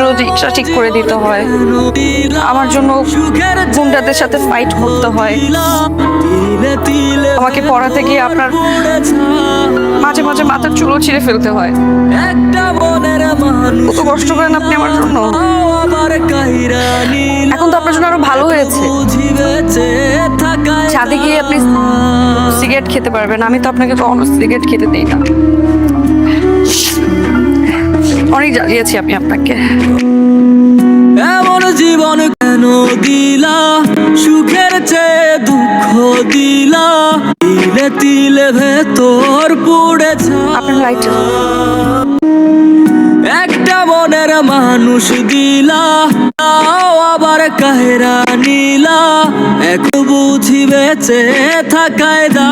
রোজ রিক্সা ঠিক করে দিতে হয়, আমার জন্য গুন্ডাদের সাথে ফাইট করতে হয়। আমাকে পড়াতে গিয়ে আপনার মাঝে মাঝে মাথার চুলও ছিঁড়ে ফেলতে হয়। কত কষ্ট করেন আপনি আমার জন্য। এখন তো আপনার জন্য আরও ভালো হয়েছে। ছাদে গিয়ে আপনি সিগারেট খেতে পারবেন, আমি তো আপনাকে কখনো সিগারেট খেতে দিই না। অনেক জ্বালিয়েছি আমি আপনাকে। এমন জীবন কেন দিলা? সুখের চেয়ে দুঃখ দিলা। তিলে তিলে ভেতর পুড়েছে আপনার লাইট একটা মনের মানুষ দিলা। তাও আবার কাহেরা নীলা। এক বুঝি বেঁচে থাকায় দা।